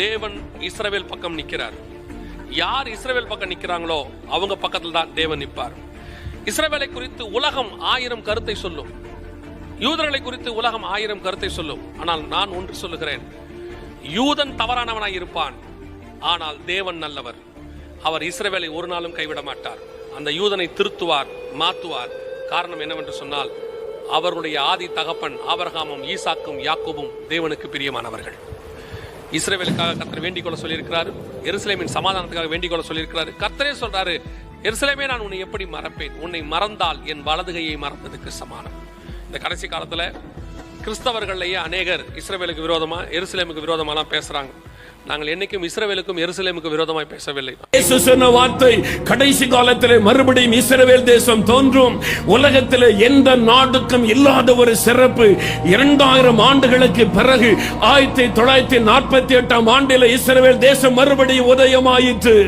தேவன் இஸ்ரவேல் பக்கம் நிற்கிறார். யார் இஸ்ரவேல் பக்கம் நிற்கிறாங்களோ அவங்க பக்கத்தில் தான் தேவன் நிற்பார். இஸ்ரவேலை குறித்து உலகம் ஆயிரம் கருத்தை சொல்லும். யூதர்களை குறித்து உலகம் ஆயிரம் கருத்தை சொல்லும். ஆனால் நான் ஒன்று சொல்லுகிறேன். யூதன் தவறானவனாய் இருப்பான். ஆனால் தேவன் நல்லவர். அவர் இஸ்ரவேலை ஒரு நாளும் கைவிட மாட்டார். அந்த யூதனை திருத்துவார் மாத்துவார். காரணம் என்னவென்று சொன்னால் அவருடைய ஆதி தகப்பன் ஆபரகாமும் ஈசாக்கும் யாக்கோபும் தேவனுக்கு பிரியமானவர்கள். இஸ்ரேவேலுக்காக கர்த்தர் வேண்டிக் கொள்ள சொல்லியிருக்கிறாரு. எருசலேமின் சமாதானத்துக்காக வேண்டிக் கொள்ள சொல்லியிருக்கிறாரு. கர்த்தரே சொல்றாரு எருசலேமே நான் உன்னை எப்படி மறப்பேன்? உன்னை மறந்தால் என் வலதுகையை மறந்ததுக்கு சமானம். இந்த கடைசி காலத்துல கிறிஸ்தவர்கள்லயே அநேகர் இஸ்ரேவேலுக்கு விரோதமா எருசலேமுக்கு விரோதமாலாம் பேசுறாங்க. நாங்கள் என்னைக்கும் இஸ்ரவேலுக்கும் எருசலேமுக்கு விரோதமாய் பேசவில்லை. இயேசு சொன்ன வார்த்தை கடைசி காலத்தில் மறுபடியும் இஸ்ரவேல் தேசம் தோன்றும். உலகத்தில் எந்த நாடுக்கும் இல்லாத ஒரு சிறப்பு இரண்டாயிரம் ஆண்டுகளுக்கு பிறகு ஆயிரத்தி தொள்ளாயிரத்தி நாற்பத்தி எட்டாம் ஆண்டில இஸ்ரவேல் தேசம் மறுபடியும் உதயமாயிற்று.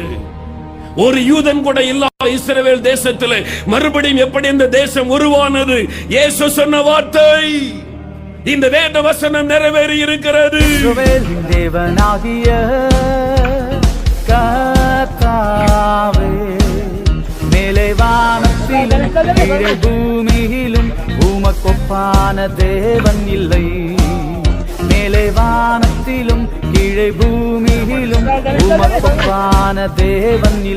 ஒரு யூதன் கூட இல்லாத இஸ்ரவேல் தேசத்திலே மறுபடியும் எப்படி இந்த தேசம் உருவானது? இயேசு சொன்ன வார்த்தை. இந்த வேத வசனம் நிறைவேறி இருக்கிறது. தேவனாகிய கர்த்தாவே மேலே வானத்திலும் கீழே பூமியிலும் உமக்கொப்பான தேவன் இல்லை. மேலே வானத்திலும் கீழே பூமியிலும் உமக்கொப்பான தேவன் இல்லை.